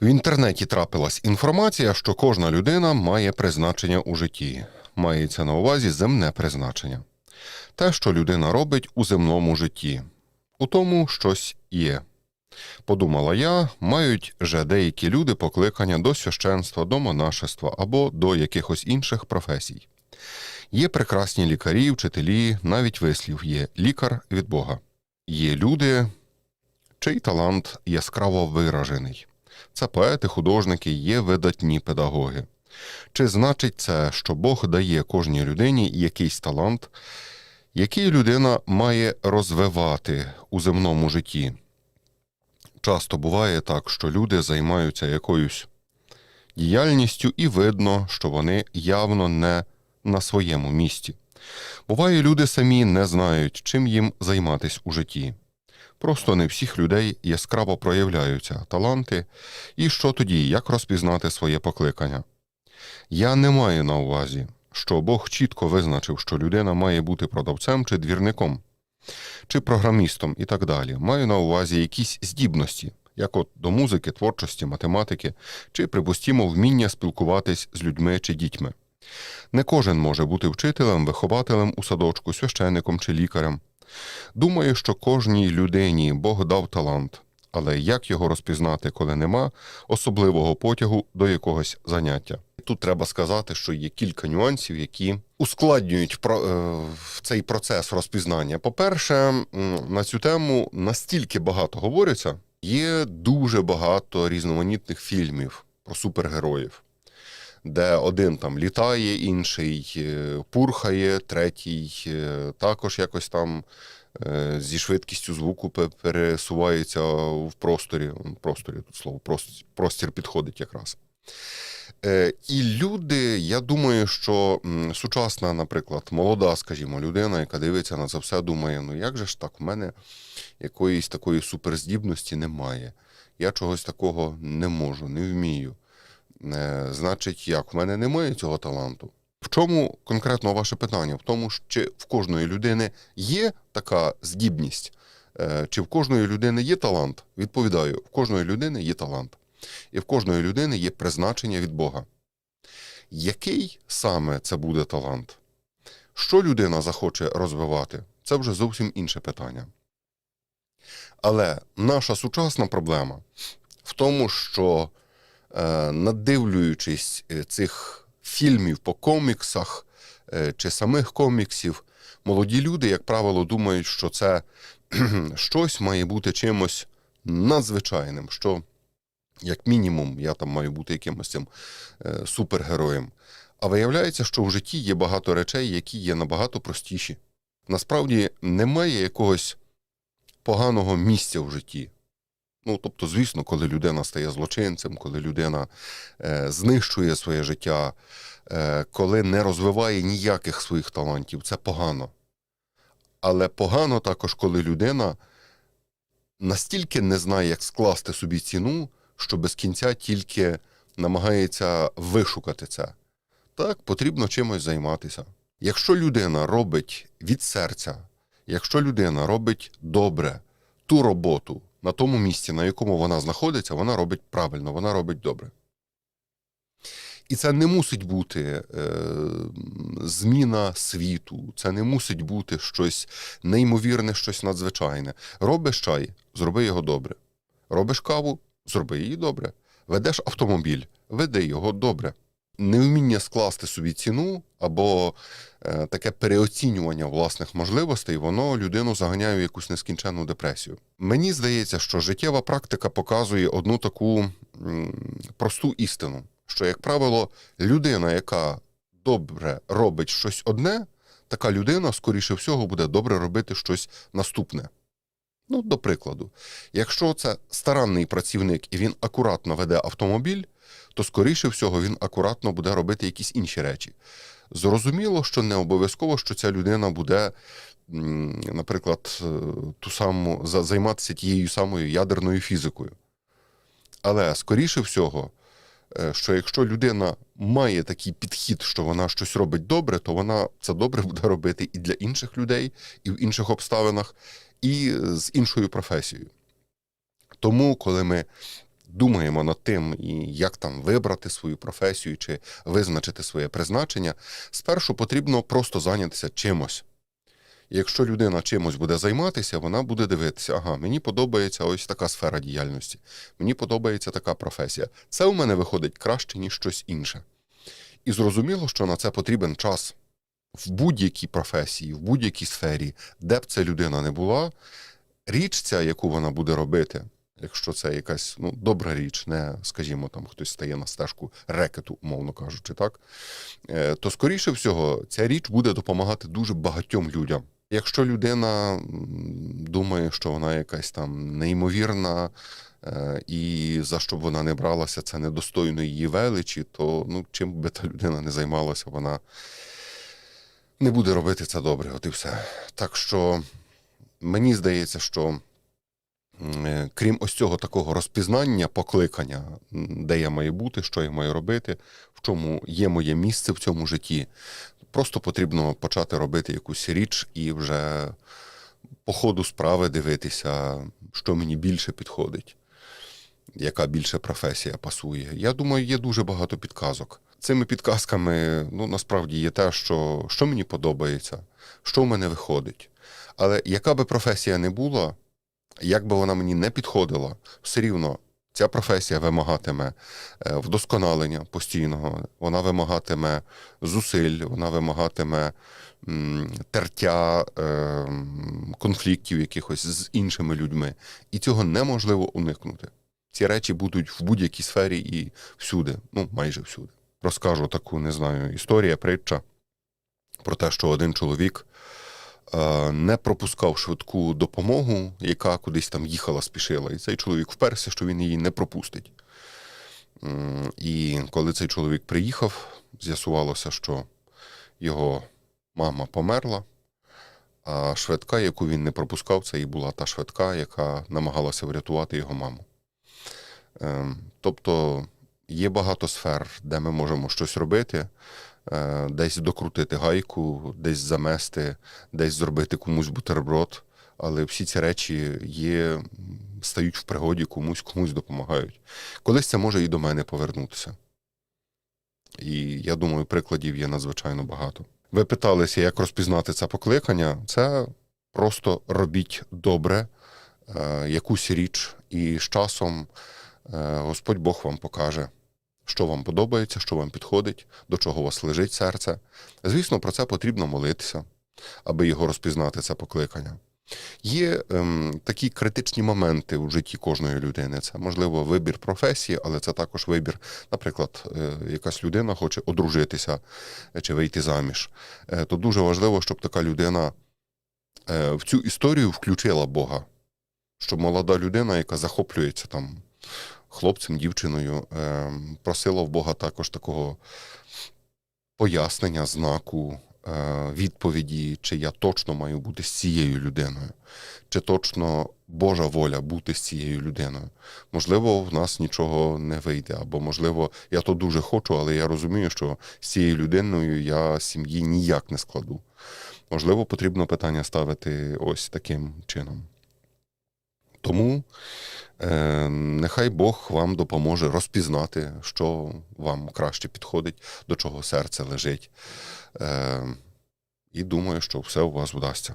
В інтернеті трапилась інформація, що кожна людина має призначення у житті. Мається на увазі земне призначення. Те, що людина робить у земному житті. У тому щось є. Подумала я, мають же деякі люди покликання до священства, до монашества або до якихось інших професій. Є прекрасні лікарі, вчителі, навіть вислів є лікар від Бога. Є люди, чий талант яскраво виражений. Це поети, художники, є видатні педагоги. Чи значить це, що Бог дає кожній людині якийсь талант, який людина має розвивати у земному житті? Часто буває так, що люди займаються якоюсь діяльністю, і видно, що вони явно не на своєму місці. Буває, люди самі не знають, чим їм займатись у житті. Просто не всіх людей яскраво проявляються таланти, і що тоді, як розпізнати своє покликання. Я не маю на увазі, що Бог чітко визначив, що людина має бути продавцем чи двірником, чи програмістом і так далі. Маю на увазі якісь здібності, як от до музики, творчості, математики, чи, припустімо, вміння спілкуватись з людьми чи дітьми. Не кожен може бути вчителем, вихователем у садочку, священником чи лікарем. Думаю, що кожній людині Бог дав талант, але як його розпізнати, коли нема особливого потягу до якогось заняття? Тут треба сказати, що є кілька нюансів, які ускладнюють е, цей процес розпізнання. По-перше, на цю тему настільки багато говориться, є дуже багато різноманітних фільмів про супергероїв де один там літає, інший е, пурхає, третій е, також якось там е, зі швидкістю звуку пересувається в просторі. В просторі тут слово прос- простір підходить якраз. І люди, я думаю, що сучасна, наприклад, молода, скажімо, людина, яка дивиться на це все, думає: ну як же ж так, в мене якоїсь такої суперздібності немає. Я чогось такого не можу, не вмію. Е, Значить, як в мене немає цього таланту. В чому конкретно ваше питання? В тому, чи в кожної людини є така здібність, Е, чи в кожної людини є талант? Відповідаю, в кожної людини є талант. І в кожної людини є призначення від Бога. Який саме це буде талант? Що людина захоче розвивати? Це вже зовсім інше питання. Але наша сучасна проблема в тому, що надивлюючись е, цих фільмів по коміксах е, чи самих коміксів, молоді люди, як правило, думають, що це щось має бути чимось надзвичайним, що, як мінімум, я там маю бути якимось цим е, супергероєм. А виявляється, що в житті є багато речей, які є набагато простіші. Насправді немає якогось поганого місця в житті. Ну, тобто, звісно, коли людина стає злочинцем, коли людина е, знищує своє життя, е, коли не розвиває ніяких своїх талантів, це погано. Але погано також, коли людина настільки не знає, як скласти собі ціну, що без кінця тільки намагається вишукати це. Так, потрібно чимось займатися. Якщо людина робить від серця, якщо людина робить добре ту роботу на тому місці, на якому вона знаходиться, вона робить правильно, вона робить добре. І це не мусить бути е, зміна світу, це не мусить бути щось неймовірне, щось надзвичайне. Робиш чай, зроби його добре. Робиш каву, зроби її добре. Ведеш автомобіль, веди його добре. Невміння скласти собі ціну або е, таке переоцінювання власних можливостей, воно людину заганяє в якусь нескінченну депресію. Мені здається, що життєва практика показує одну таку просту істину, що, як правило, людина, яка добре робить щось одне, така людина, скоріше всього, буде добре робити щось наступне. Ну, до прикладу, якщо це старанний працівник і він акуратно веде автомобіль, то скоріше всього він акуратно буде робити якісь інші речі. Зрозуміло, що не обов'язково, що ця людина буде, наприклад, е, ту саму займатися тією самою ядерною фізикою. Але скоріше всього, е, що якщо людина має такий підхід, що вона щось робить добре, то вона це добре буде робити і для інших людей, і в інших обставинах, і з іншою професією. Тому, коли ми думаємо над тим, як там вибрати свою професію чи визначити своє призначення, спершу потрібно просто зайнятися чимось. Якщо людина чимось буде займатися, вона буде дивитися, ага, мені подобається ось така сфера діяльності, мені подобається така професія. Це у мене виходить краще, ніж щось інше. І зрозуміло, що на це потрібен час в будь-якій професії, в будь-якій сфері, де б ця людина не була, річ ця, яку вона буде робити, якщо це якась ну, добра річ, не, скажімо, там хтось стає на стежку рекету, умовно кажучи, так, е, то скоріше всього ця річ буде допомагати дуже багатьом людям. Якщо людина думає, що вона якась там неймовірна, е, і за що б вона не бралася, це недостойно її величі, то ну, чим би та людина не займалася, вона не буде робити це добре, от і все. Так що мені здається, що крім ось цього такого розпізнання, покликання, де я маю бути, що я маю робити, в чому є моє місце в цьому житті, просто потрібно почати робити якусь річ і вже по ходу справи дивитися, що мені більше підходить, яка більше професія пасує. Я думаю, є дуже багато підказок. Цими підказками ну, насправді є те, що, що мені подобається, що в мене виходить. Але яка би професія не була, як би вона мені не підходила, все рівно ця професія вимагатиме е, вдосконалення постійного, вона вимагатиме зусиль, вона вимагатиме тертя е, конфліктів якихось з іншими людьми. І цього неможливо уникнути. Ці речі будуть в будь-якій сфері і всюди, ну майже всюди. Розкажу таку, не знаю, історія, притча про те, що один чоловік не пропускав швидку допомогу, яка кудись там їхала, спішила. І цей чоловік вперся, що він її не пропустить. І коли цей чоловік приїхав, з'ясувалося, що його мама померла, а швидка, яку він не пропускав, це і була та швидка, яка намагалася врятувати його маму. Ем, Тобто є багато сфер, де ми можемо щось робити, е, десь докрутити гайку, десь замести, десь зробити комусь бутерброд. Але всі ці речі є, стають в пригоді комусь, комусь допомагають. Колись це може і до мене повернутися. І я думаю, прикладів є надзвичайно багато. Ви питалися, як розпізнати це покликання. Це просто робіть добре е, якусь річ, і з часом е, Господь Бог вам покаже, що вам подобається, що вам підходить, до чого у вас лежить серце. Звісно, про це потрібно молитися, аби його розпізнати, це покликання. Є ем, такі критичні моменти у житті кожної людини. Це можливо вибір професії, але це також вибір, наприклад, е, якась людина хоче одружитися е, чи вийти заміж. Е, то дуже важливо, щоб така людина е, в цю історію включила Бога, щоб молода людина, яка захоплюється там хлопцем, дівчиною, е, просила в Бога також такого пояснення, знаку, е, відповіді, чи я точно маю бути з цією людиною, чи точно Божа воля бути з цією людиною. Можливо, в нас нічого не вийде, або можливо, я то дуже хочу, але я розумію, що з цією людиною я сім'ї ніяк не складу. Можливо, потрібно питання ставити ось таким чином. Тому е, нехай Бог вам допоможе розпізнати, що вам краще підходить, до чого серце лежить. Е, і думаю, що все у вас вдасться.